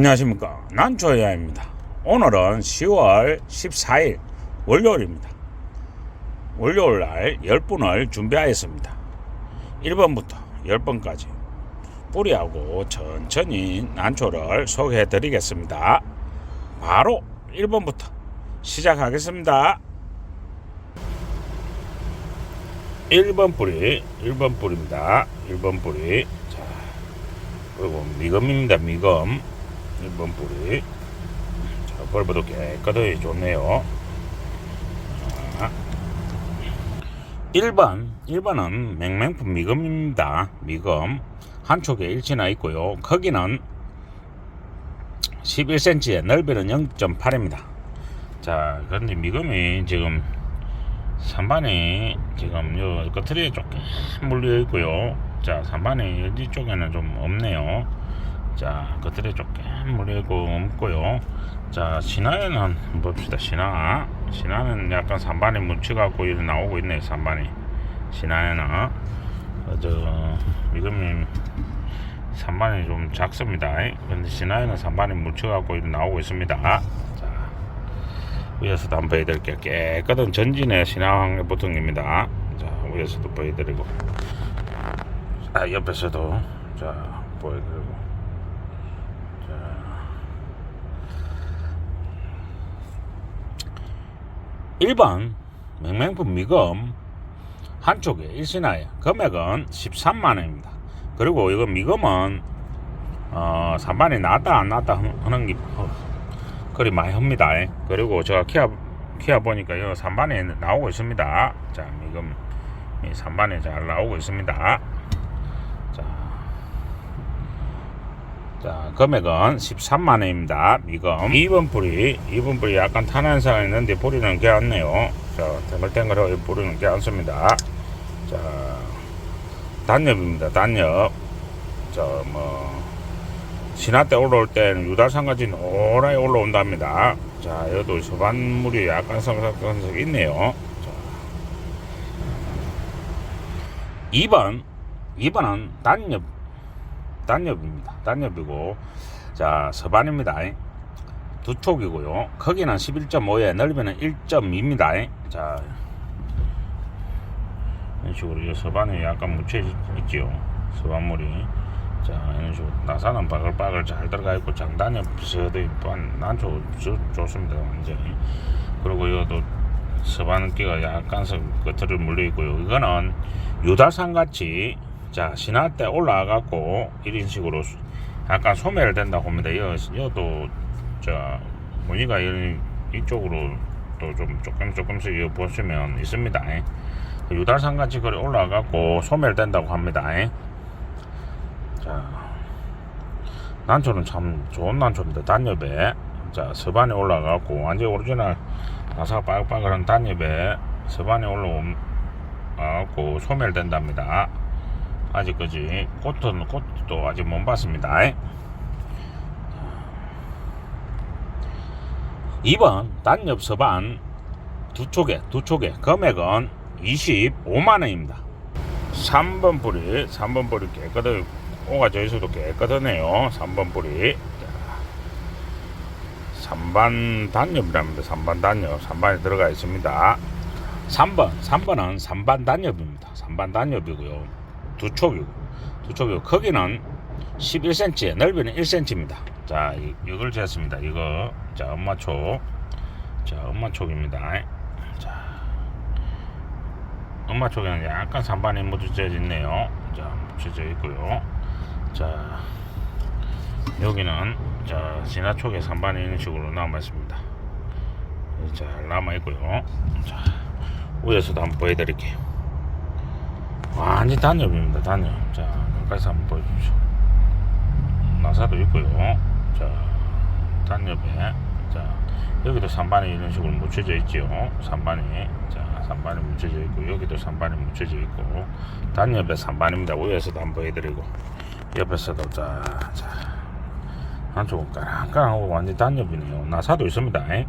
안녕하십니까. 난초야입니다. 오늘은 10월 14일 월요일입니다. 월요일 날 10분을 준비하였습니다. 1번부터 10번까지 뿌리하고 천천히 난초를 소개해 드리겠습니다. 바로 1번부터 시작하겠습니다. 1번 뿌리 1번 뿌리입니다. 1번 뿌리. 자 그리고 미금입니다 미금 1번 뿌리. 자 벌브도 깨끗하게 좋네요. 자, 1번 1번은 맹맹품 미금입니다. 미금. 한쪽에 일치나 있고요. 크기는 11cm에 넓이는 0.8입니다. 자 그런데 미금이 지금 산반이 지금 요 끝에 조금 물려 있고요. 자, 산반이 여기 쪽에는 좀 없네요. 자, 끝에 조금 물려 있고 없고요. 자, 신화에는 봅시다. 신화. 신화는 약간 산반이 이렇게 나오고 있네요. 산반이. 신화에는. 어, 저, 미금이 산반이 좀 작습니다. 근데 신화에는 산반이 이렇게 나오고 있습니다. 자, 위에서도 한번 보여드릴게요. 깨끗한 전진의 신화황 보통입니다. 자, 위에서도 보여드리고, 아, 옆에서도, 자, 보여드리고, 1번 맹맹품 미금 한쪽에 일신하에 금액은 13만원입니다. 그리고 이거 미금은 어, 산반이 나왔다 안 나왔다 하는 게 어, 그리 많이 합니다. 그리고 제가 키아 키아 보니까 이 산반에 나오고 있습니다. 자 미금 이 산반에 잘 나오고 있습니다. 자 금액은 13만 원입니다. 미금 2번 뿌리 2번 뿌리 약간 탄한사가 있는데 뿌리는 꽤 않네요. 자, 탱글탱글하게 뿌리는 꽤 않습니다. 자, 단엽입니다. 단엽. 자, 뭐 신화 때 올라올 때는 유달산같이 노랗게 올라온답니다. 자, 여기도 서반물이 약간 성삭성삭 있네요. 자. 2번, 2번은 단엽, 단엽입니다. 단엽이고, 자, 서반입니다. 두 촉이고요. 크기는 11.5에 넓이는 1.2입니다. 자, 이런 식으로 이 서반에 약간 묻혀 있지요. 서반물이. 자, 이런 식으로 나사는 바글바글 잘 들어가 있고 장단이 비슷하게 난조 좋습니다 완전히. 그리고 이것도 서반기가 약간씩 끝을 물려 있고요. 이거는 유달산 같이 자 신화 때 올라와 갖고 이런 식으로 약간 소멸 된다고 합니다. 여, 여도 저 무늬가 이- 이쪽으로 또 좀 조금 조금씩 보시면 있습니다. 유달산 같이 그래 올라와 갖고 소멸 된다고 합니다. 자, 난초는 참 좋은 난초입니다. 단엽에. 자, 서반에 올라가고, 완전 오리지널 나사가 빠글빠글한 단엽에 서반에 올라가고 소멸된답니다. 아직까지 꽃은, 꽃도 아직 못 봤습니다. 2번 단엽 서반 두 쪽에, 두 쪽에 금액은 25만원입니다. 3번 뿌리, 3번 뿌리 깨끗하게 오가 저기서도 깨끗하네요. 3번 뿌리. 자, 3반 단엽이랍니다. 3반 단엽. 3반에 들어가 있습니다. 3번, 3번은 3반 단엽입니다. 3반 단엽이고요. 두 촉이고, 두 촉이고, 크기는 11cm, 넓이는 1cm입니다. 자, 이, 이걸 쟀습니다. 이거, 자, 엄마 촉. 자, 엄마 촉입니다. 자, 엄마 쪽에는 약간 산반이 묻혀져 있네요. 자, 묻혀져 있고요. 자, 여기는 자 진화 쪽에 산반이 이런 식으로 남아 있습니다. 잘 남아 있고요. 자, 위에서도 한번 보여드릴게요. 완전 단엽입니다. 단엽. 자, 가까이서 한번 보여주십시오. 나사도 있고요. 자, 단엽에 자 여기도 산반이 이런 식으로 묻혀져 있죠. 산반이 자 산반이 묻혀져 있고 여기도 산반이 묻혀져 있고 단옆에 산반입니다. 위에서도 한번 보여드리고 옆에서도 자, 자 한쪽은 까랑까랑하고 완전 단엽이네요. 나사도 있습니다. 에?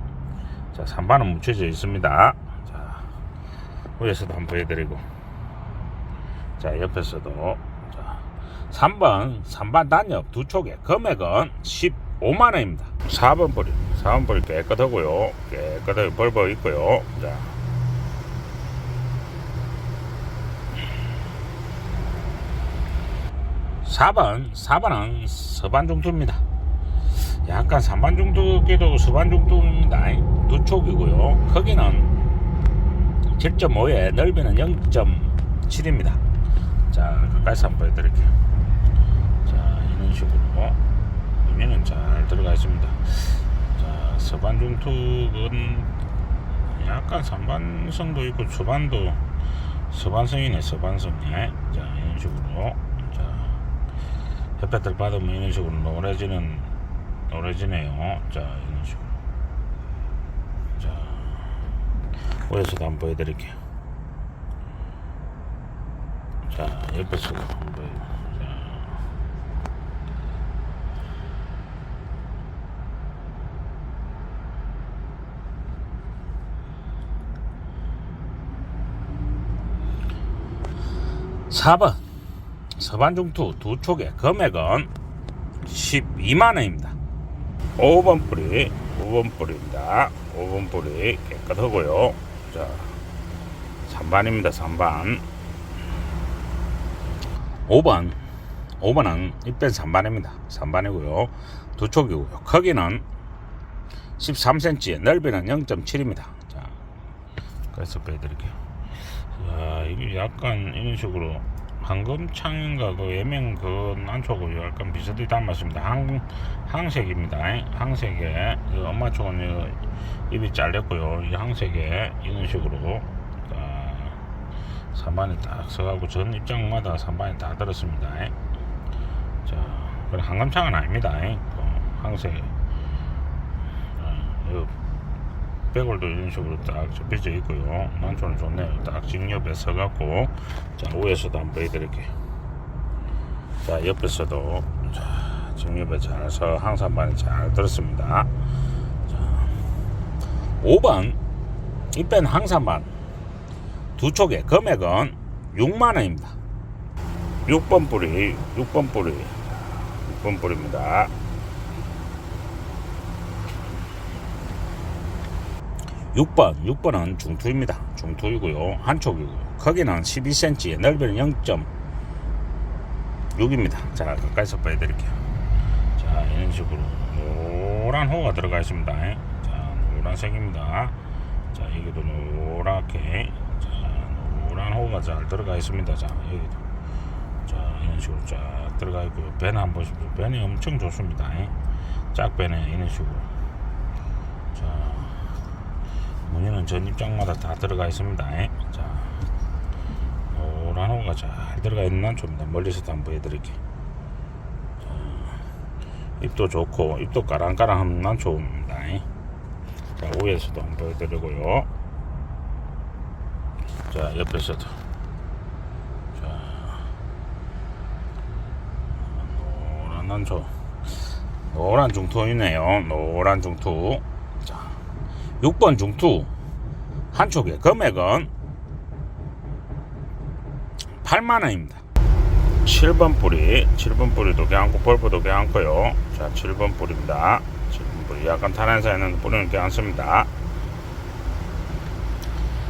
자 산반은 묻혀져 있습니다. 자 위에서도 한번 보여드리고 자 옆에서도 자 3번 3반 단엽 두 촉에 금액은 5만 원입니다. 4번 뿌리, 4번 뿌리 깨끗하고요. 깨끗하게 벌버 있고요. 자. 사번 4번은 서반 중투입니다. 약간 삼반중투기도 서반 중투입니다. 두 촉이고요. 크기는 7.5에 넓이는 0.7입니다. 자, 가까이서 한번 보여드릴게요. 자, 이런 식으로 의미는 잘 들어가 있습니다. 자, 서반중투는 약간 삼반성도 있고 초반도 서반성이네, 서반성이. 자, 이런 식으로. 자, 햇볕을 받으면 이런 식으로 노래지는, 노래지네요. 자, 이런 식으로. 자, 위에서도 한번 보여드릴게요. 자, 옆에서도 한번. 사번 서반중투 두 촉의 금액은 12만 원입니다. 5번 뿌리, 5번 뿌리입니다. 5번 뿌리 깨끗하고요. 자, 3반입니다. 3반. 5번, 5번은 입변 3반입니다. 3반이고요. 두 촉이고요. 크기는 13cm, 넓이는 0.7입니다. 자, 그래서 보여드릴게요. 야, 이게 약간 이런 식으로 황금창인가 그 예명 그 난초고 약간 비슷하게 담았습니다. 항 항색입니다. 항색에 그 엄마 쪽은 이 입이 잘렸고요. 이 항색에 이런 식으로 3반에 딱 서가고 전 입장마다 3반에 다 들었습니다. 자, 그래 한감창은 아닙니다. 그 항세 아, 백골도 이런 식으로 딱 접혀져 있고요. 난초는 좋네요. 딱 직옆에 서갖고 자 위에서도 한번 보여드릴게요. 자 옆에서도 자, 직옆에 잘서 항상 반에 잘 들었습니다. 자, 5번 이뺀 항산반 두 촉의 금액은 6만 원입니다. 6번 뿌리 6번 뿌리 6번 뿌리입니다. 6번, 6번은 중투입니다. 중투이고요. 한쪽이고요. 크기는 12cm, 넓이는 0.6입니다. 자, 가까이서 보여드릴게요. 자, 이런 식으로 노란 호가 들어가 있습니다. 자, 노란색입니다. 자, 여기도 노랗게 자, 노란 호가 잘 들어가 있습니다. 자, 여기도 자, 이런 식으로 쫙 들어가 있고요. 배는 한번 보십시오. 배는 엄청 좋습니다. 짝배는 이런 식으로 자, 무늬는 전 입장마다 다 들어가 있습니다. 자, 노란 호가 잘 들어가 있는 난초입니다. 멀리서도 한번 보여드릴게요. 자, 입도 좋고 입도 까랑까랑한 난초입니다. 자, 위에서도 한번 보여드리고요. 자, 옆에서도. 자, 노란 난초. 노란 중투이네요. 노란 중투. 자, 6번 중투. 한 촉의 금액은 8만원입니다. 7번 뿌리. 7번 뿌리도 괜찮고 벌브도 괜찮고요. 자 7번 뿌리입니다. 7번 뿌리. 약간 탄한사 있는 뿌리는 괜찮습니다.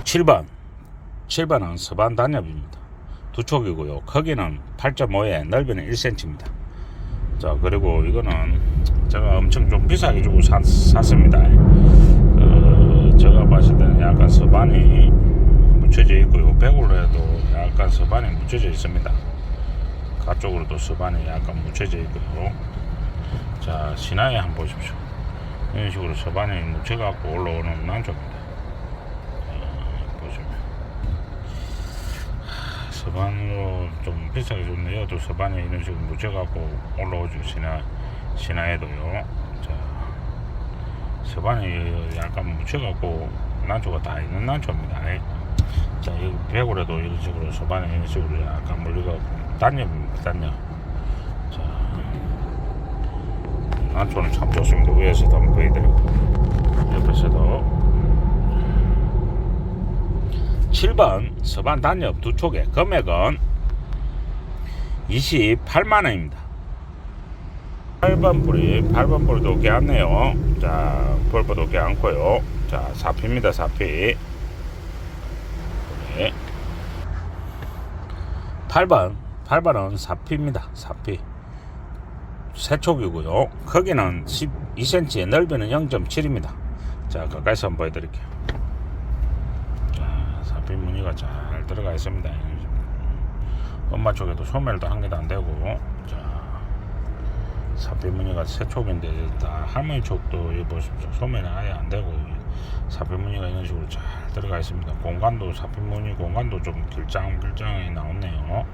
7번 7번은 서반 단엽입니다 두 촉이고요 크기는 8.5에 넓이는 1cm입니다 자 그리고 이거는 제가 엄청 좀 비싸게 주고 사, 샀습니다 그 제가 봤을 때는 약간 서반이 묻혀져 있고요. 백으로 해도 약간 서반이 묻혀져 있습니다. 가쪽으로도 서반이 약간 묻혀져 있고요. 자, 신화에 한번 보십시오. 이런 식으로 서반이 묻혀갖고 올라오는 난초입니다. 자, 보시면. 하, 서반으로 좀 비싸게 줬네요. 또 서반이 이런 식으로 묻혀갖고 올라오죠. 신화, 신화에도요. 자, 서반이 약간 묻혀갖고 난초가 다 있는 난초입니다. 자, 이 배고래도 이런 식으로 서반에 이런 식으로 약간 물리가 단엽입니다. 단엽. 자, 난초는 참 좋습니다. 위에서도 한번 보여드리고 옆에서도 7번 서반 단엽 두 촉의 금액은 28만 원입니다. 8번 뿌리 8번 뿌리도 깨었네요. 자 벌버도 깨안고요. 자 4피입니다 4피. 8번 8번은 4피입니다 4피. 세촉이고요. 크기는 12cm 넓이는 0.7입니다. 자 가까이서 한번 보여드릴게요. 자 4피 무늬가 잘 들어가 있습니다. 엄마 쪽에도 소멸도 한 개도 안 되고. 자 사피 무늬가 세 촉인데 다 할머니 쪽도 이 보십시오. 소매는 아예 안 되고 사피 무늬가 이런 식으로 잘 들어가 있습니다. 공간도 사피 무늬 공간도 좀 길장길장하게 나왔네요.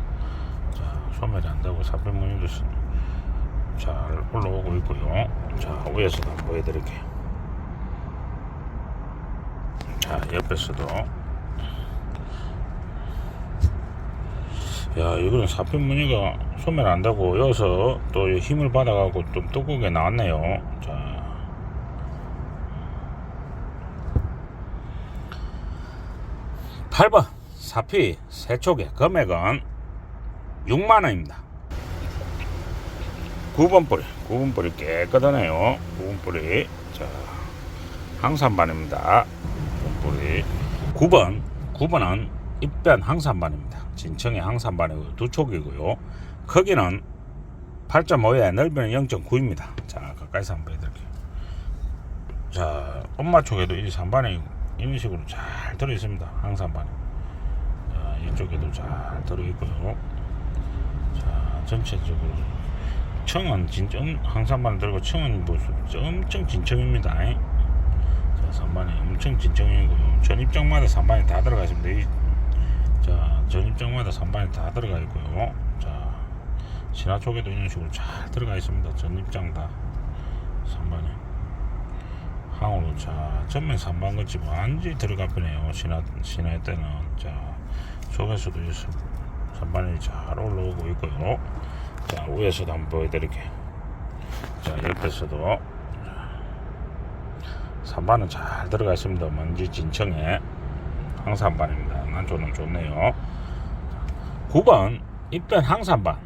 자 소멸이 안 되고 사피 무늬도 시- 잘 올라오고 있고요. 자 위에서도 보여드릴게요. 자 옆에서도 야 이거는 사피 무늬가 소멸 안 되고 여기서 또 힘을 받아가고 좀 두껍게 나왔네요. 자. 8번 사피 세촉의 금액은 6만원입니다. 9번 뿌리 9번 뿌리 깨끗하네요. 9번 뿌리. 자 항산반입니다. 9번 뿌리. 9번 9번은 입변 항산반입니다 진청의 항산반이고 두 촉이고요. 크기는 8.5에 넓이는 0.9입니다. 자 가까이서 한번 보여드릴게요. 자 엄마 쪽에도 이 산반이 이런 식으로 잘 들어있습니다. 항산반이. 자 이쪽에도 잘 들어있고요. 자 전체적으로 청은 진짜 엄- 항산반을 들고 청은 뭐 엄청 진청입니다. 자 산반이 엄청 진청이고요. 전 입장마다 산반이 다 들어가 있습니다. 이, 자 전입장마다 산반이 다 들어가 있고요. 자 신화 쪽에도 이런 식으로 잘 들어가 있습니다. 전입장 다. 산반이. 항으로 자 전면 산반 같이 완전히 들어가 버네요. 신화 신화 때는. 자 속에서도 이 산- 산반이 잘 올라오고 있고요. 자 위에서도 한번 보여드릴게요. 자 옆에서도. 산반은 잘 들어가 있습니다. 먼지 진청에. 항산반입니다. 난조는 좋네요 9번 입변 항산반.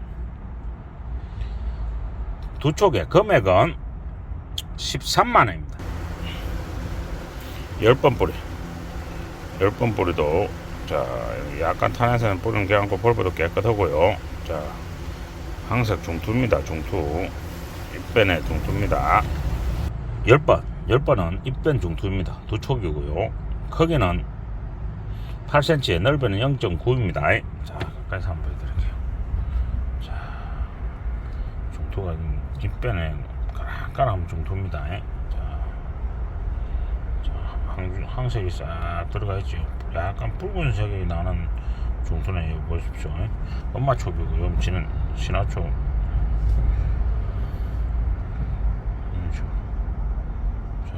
두 쪽의 금액은 13만원입니다. 10번 뿌리. 10번 뿌리도 자 약간 탄에서는 뿌리는 개안고 볼보도 깨끗하고요. 자 항색 중투입니다 중투. 입변의 중투입니다. 10번 10번은 입변 중투입니다. 두 촉이고요. 크기는 8cm 넓이는 0.9입니다. 자 가까이서 한번 보여드릴게요. 자 중투가 입변에 까랑까랑 중투입니다. 자, 자 항, 항색이 싹 들어가 있죠. 약간 붉은색이 나는 이거 보십시오. 엄마 촉이고 염치는 식으로 자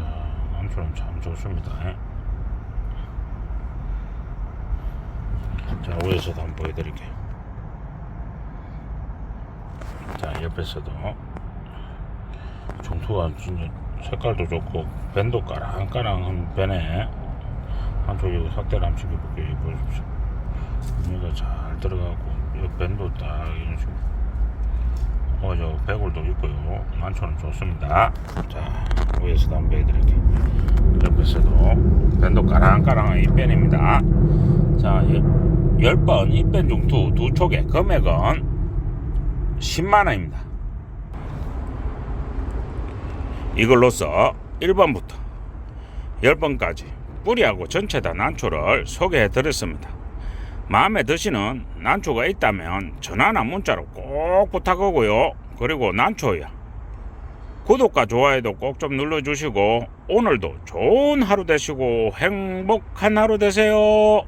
암초는 참 좋습니다 자 위에서도 한번 보여드릴게요. 자 옆에서도 종투가 진짜 색깔도 좋고 밴도 까랑까랑한 밴에 한쪽에 확대를 한번 시켜볼게요. 보십시오. 무늬가 잘 들어가고 이 밴도 딱 이런 식으로. 어저 배골도 있고요. 난초는 좋습니다. 자 위에서도 한번 보여드릴게요. 옆에서도 밴도 까랑까랑한 이 밴입니다. 자 10번 입밴 중투 두 촉의 금액은 10만원입니다 이걸로써 1번부터 10번까지 뿌리하고 전체 다 난초를 소개해 드렸습니다. 마음에 드시는 난초가 있다면 전화나 문자로 꼭 부탁하고요. 그리고 난초야. 구독과 좋아요도 꼭 좀 눌러주시고 오늘도 좋은 하루 되시고 행복한 하루 되세요.